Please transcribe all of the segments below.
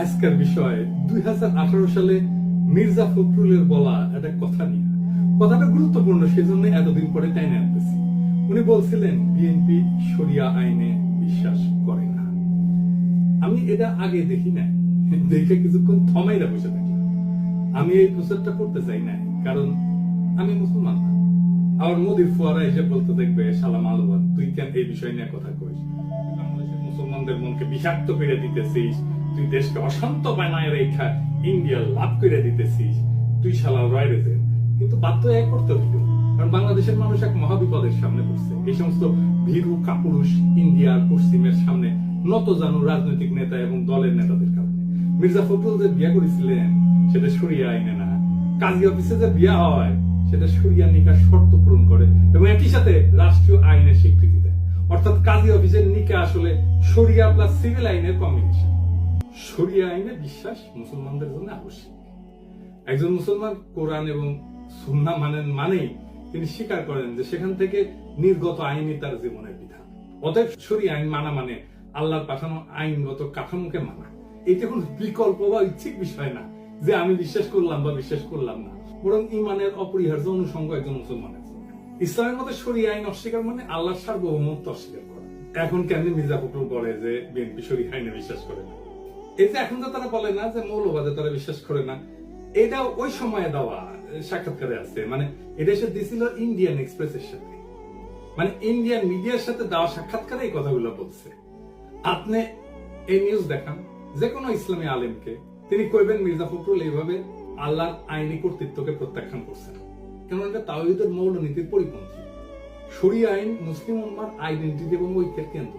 আজকের বিষয়, দুই সালে মির্জা ফখরুলের বলা একটা কথা নিয়ে। কথাটা গুরুত্বপূর্ণ, সেজন্য এতদিন পরে টাইনে আনতেছি। উনি বলছিলেন, বিএনপি শরিয়া আইনে বিশ্বাস করে না। আমি এটা আগে দেখি না দেখে কিছুক্ষণ থমাইরা বসে থাকলাম। আমি এই প্রচারটা করতে চাই না কারণ আমি মুসলমান না। আমার মোদির ফুয়ারা এসে বলতে দেখবে সালাম আলবাদ তুই কেন এই বিষয় নিয়ে কথা কইস? মুসলমানদের মনকে বিষাক্ত করে দিতেছিস তুই দেশকে অশান্ত বানায় রেখা ইন্ডিয়া লাভ করে দিতেছিস। তুই শালা রয় কিন্তু বাধ্য এক করতে হইল। কারণ বাংলাদেশের মানুষ এক মহাবিপদের সামনে পড়ছে। এই সমস্ত ভীরু কাপুরুষ ইন্ডিয়ার পশ্চিমের সামনে নত জানু রাজনৈতিক নেতা এবং দলের নেতাদের কারণে। মির্জা ফখরুল যে বিয়া করেছিলেন, সেটা সরিয়া আইনে না। কাজী অফিসে যে বিয়া হয়, সেটা সরিয়া নিকার শর্ত পূরণ করে এবং একই সাথে রাষ্ট্রীয় আইনের স্বীকৃতি দেয়। অর্থাৎ কাজী অফিসের নিকা আসলে সরিয়া প্লাস সিভিল আইনের কম্বিনেশন সরিয়া আইনে বিশ্বাস মুসলমানদের জন্য আবশ্যক। একজন মুসলমান কোরআন এবং সুন্না মানেন মানেই তিনি স্বীকার করেন যে সেখান থেকে নির্গত আইনই তার জীবনের বিধান। অতএব সরি আইন মানা মানে আল্লাহর পাঠানো আইনগত কাঠামোকে মানা। এটা কোনো বিকল্প বা ইচ্ছিক বিষয় না যে আমি বিশ্বাস করলাম বা বিশ্বাস করলাম না। বরং ইমানের অপরিহার্য অনুষঙ্গ একজন মুসলমানের ইসলামের মধ্যে সরি আইন অস্বীকার মানে আল্লাহর সার্বভৌমত্ব অস্বীকার করা। এখন কেন মির্জা ফখরুল বলে যে বিএনপি সরি আইনে বিশ্বাস করে না? এই যে এখন তো তারা বলে না যে মৌলবাদে তারা বিশ্বাস করে না এটা ওই সময়ে দেওয়া সাক্ষাৎকারে আছে। মানে এটা এসে দিছিল ইন্ডিয়ান এক্সপ্রেসের সাথে। মানে ইন্ডিয়ান মিডিয়ার সাথে দেওয়া সাক্ষাৎকারে এই কথাগুলো বলছে। আপনি এই নিউজ দেখান যে কোনো ইসলামী আলেমকে, তিনি কইবেন মির্জা ফখরুল এইভাবে আল্লাহর আইনি কর্তৃত্বকে প্রত্যাখ্যান করছেন। কেন এটা তাওহিদের মৌলনীতির পরিপন্থী। শরিয়া আইন, মুসলিম উম্মার আইডেন্টিটি এবং ঐক্যের কেন্দ্র।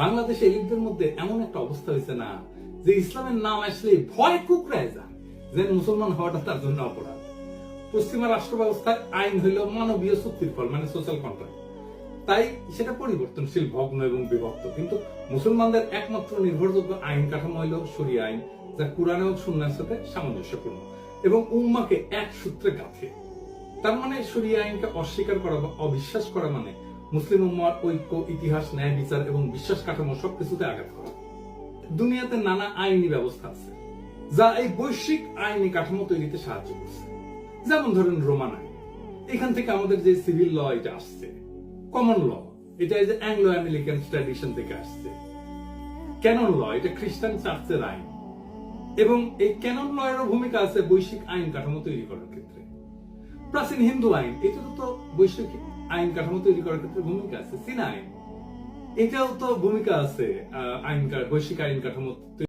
বাংলাদেশে এলিটদের মধ্যে এমন একটা অবস্থা হয়েছে না যে ইসলামের নাম আসলে ভয় কুকড়ায় যায়, যে মুসলমান হওয়াটা তার জন্য অপরাধ। পশ্চিমা রাষ্ট্র ব্যবস্থায় আইন হইল মানবীয় চুক্তির ফল মানে সোশ্যাল কন্ট্রাক্ট তাই সেটা পরিবর্তনশীল, ভগ্ন এবং বিভক্ত। কিন্তু মুসলমানদের একমাত্র নির্ভরযোগ্য আইন কাঠামো হইল শরিয়া আইন, যা কোরআন এবং সুন্নার সাথে সামঞ্জস্যপূর্ণ এবং উম্মাকে এক সূত্রে গাঁথে। তার মানে শরিয়া আইনকে অস্বীকার করা বা অবিশ্বাস করা মানে মুসলিম উম্মার ঐক্য, ইতিহাস, ন্যায়, বিচার এবং বিশ্বাস কাঠামো সবকিছুতে আঘাত করা। দুনিয়াতে নানা আইনি ব্যবস্থা আছে, যা এই বৈশ্বিক আইনি কাঠামো তৈরিতে সাহায্য করছে। যেমন ধরেন রোমান আইন। এখান থেকে আমাদের যে সিভিল ল এটা আসছে, কমন ল এটা যে অ্যাংলো আমেরিকান ট্র্যাডিশন থেকে আসছে। ক্যানন ল, এটা খ্রিস্টান চার্চের আইন। এবং এই ক্যানন ল এরও ভূমিকা আছে বৈশ্বিক আইন কাঠামো তৈরি করার ক্ষেত্রে। প্রাচীন হিন্দু আইন এটারও তো বৈশ্বিক আইন কাঠামো তৈরি করার ক্ষেত্রে ভূমিকা আছে। সিনাই, এটাও তো ভূমিকা আছে আইন বৈশ্বিক আইন কাঠামো